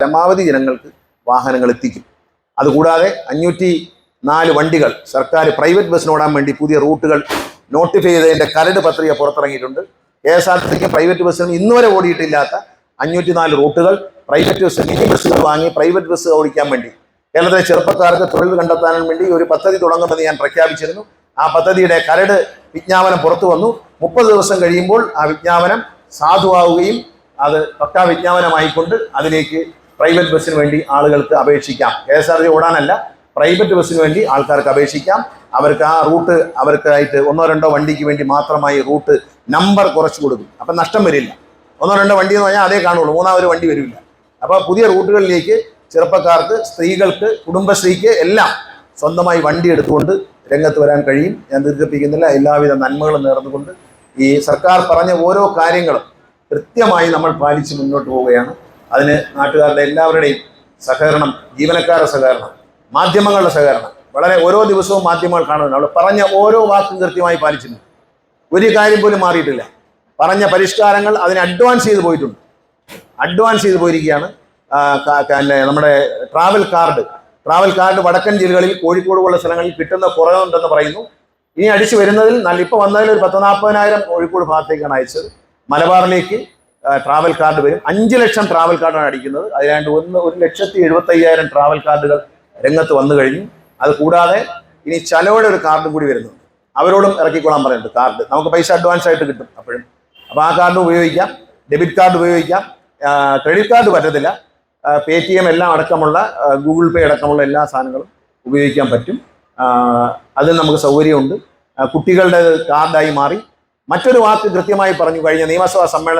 പരമാവധി ജനങ്ങൾക്ക് വാഹനങ്ങൾ എത്തിക്കും. അതുകൂടാതെ അഞ്ഞൂറ്റി നാല് വണ്ടികൾ സർക്കാർ പ്രൈവറ്റ് ബസ്സിന് ഓടാൻ വേണ്ടി പുതിയ റൂട്ടുകൾ നോട്ടിഫൈ ചെയ്തതിന്റെ കരട് പത്രിക പുറത്തിറങ്ങിയിട്ടുണ്ട്. കെ എസ് ആർ ടി സിക്ക് പ്രൈവറ്റ് ബസ്സിന് ഇന്നുവരെ ഓടിയിട്ടില്ലാത്ത അഞ്ഞൂറ്റി നാല് റൂട്ടുകൾ പ്രൈവറ്റ് ബസ് മിനി ബസ്സുകൾ വാങ്ങി പ്രൈവറ്റ് ബസ് ഓടിക്കാൻ വേണ്ടി കേരളത്തിലെ ചെറുപ്പക്കാർക്ക് തൊഴിൽ കണ്ടെത്താനും വേണ്ടി ഒരു പദ്ധതി തുടങ്ങുമെന്ന് ഞാൻ പ്രഖ്യാപിച്ചിരുന്നു. ആ പദ്ധതിയുടെ കരട് വിജ്ഞാപനം പുറത്തു വന്നു. മുപ്പത് ദിവസം കഴിയുമ്പോൾ ആ വിജ്ഞാപനം സാധുവാവുകയും അത് പക്കാ വിജ്ഞാപനമായിക്കൊണ്ട് അതിലേക്ക് പ്രൈവറ്റ് ബസ്സിന് വേണ്ടി ആളുകൾക്ക് അപേക്ഷിക്കാം. കെ എസ് ആർ ടി ഓടാനല്ല പ്രൈവറ്റ് ബസ്സിന് വേണ്ടി ആൾക്കാർക്ക് അപേക്ഷിക്കാം. അവർക്ക് ആ റൂട്ട് അവർക്കായിട്ട് ഒന്നോ രണ്ടോ വണ്ടിക്ക് വേണ്ടി മാത്രമായി റൂട്ട് നമ്പർ കുറച്ചു കൊടുക്കും. അപ്പം നഷ്ടം വരില്ല. ഒന്നോ രണ്ടോ വണ്ടി എന്ന് പറഞ്ഞാൽ അതേ കാണുള്ളൂ. മൂന്നാമത് വണ്ടി വരില്ല. അപ്പോൾ പുതിയ റൂട്ടുകളിലേക്ക് ചെറുപ്പക്കാർക്ക് സ്ത്രീകൾക്ക് കുടുംബശ്രീക്ക് എല്ലാം സ്വന്തമായി വണ്ടി എടുത്തുകൊണ്ട് രംഗത്ത് വരാൻ കഴിയും. ഞാൻ ദീർഘിപ്പിക്കുന്നില്ല. എല്ലാവിധ നന്മകളും നേർന്നുകൊണ്ട് ഈ സർക്കാർ പറഞ്ഞ ഓരോ കാര്യങ്ങളും കൃത്യമായി നമ്മൾ പാലിച്ച് മുന്നോട്ട് പോവുകയാണ്. അതിന് നാട്ടുകാരുടെ എല്ലാവരുടെയും സഹകരണം ജീവനക്കാരുടെ സഹകരണം മാധ്യമങ്ങളുടെ സഹകരണം. വളരെ ഓരോ ദിവസവും മാധ്യമങ്ങൾ കാണുന്നുണ്ട്. അവിടെ പറഞ്ഞ ഓരോ വാക്കും കൃത്യമായി പാലിച്ചിട്ടുണ്ട്. ഒരു കാര്യം പോലും മാറിയിട്ടില്ല. പറഞ്ഞ പരിഷ്കാരങ്ങൾ അതിന് അഡ്വാൻസ് ചെയ്ത് പോയിട്ടുണ്ട്. അഡ്വാൻസ് ചെയ്ത് പോയിരിക്കുകയാണ് നമ്മുടെ ട്രാവൽ കാർഡ് ട്രാവൽ കാർഡ് വടക്കൻ ജില്ലകളിൽ കോഴിക്കോട് പോലുള്ള സ്ഥലങ്ങളിൽ കിട്ടുന്ന കുറവുണ്ടെന്ന് പറയുന്നു. ഇനി അടിച്ചു വരുന്നതിൽ നല്ല ഇപ്പോൾ വന്നതിൽ ഒരു പത്ത് നാൽപ്പതിനായിരം കോഴിക്കോട് ഭാഗത്തേക്കാണ് അയച്ചത്. മലബാറിലേക്ക് ട്രാവൽ കാർഡ് വരും. അഞ്ച് ലക്ഷം ട്രാവൽ കാർഡാണ് അടിക്കുന്നത്. അതിനാണ്ട് ഒന്ന് ഒരു ലക്ഷത്തി എഴുപത്തി അയ്യായിരം ട്രാവൽ കാർഡുകൾ രംഗത്ത് വന്നു കഴിഞ്ഞു. അത് കൂടാതെ ഇനി ചലോയുടെ ഒരു കാർഡും കൂടി വരുന്നു. അവരോടും ഇറക്കിക്കൊള്ളാൻ പറയുന്നുണ്ട് കാർഡ് നമുക്ക് പൈസ അഡ്വാൻസ് ആയിട്ട് കിട്ടും അപ്പോഴും. അപ്പോൾ ആ കാർഡ് ഉപയോഗിക്കാം. ഡെബിറ്റ് കാർഡ് ഉപയോഗിക്കാം. ക്രെഡിറ്റ് കാർഡ് പറ്റത്തില്ല. പേ ടി എം എല്ലാം അടക്കമുള്ള ഗൂഗിൾ പേ അടക്കമുള്ള എല്ലാ സാധനങ്ങളും ഉപയോഗിക്കാൻ പറ്റും. അതിൽ നമുക്ക് സൗകര്യമുണ്ട്. കുട്ടികളുടെ കാർഡായി മാറി. മറ്റൊരു വാക്ക് കൃത്യമായി പറഞ്ഞു കഴിഞ്ഞ നിയമസഭാ സമ്മേളനം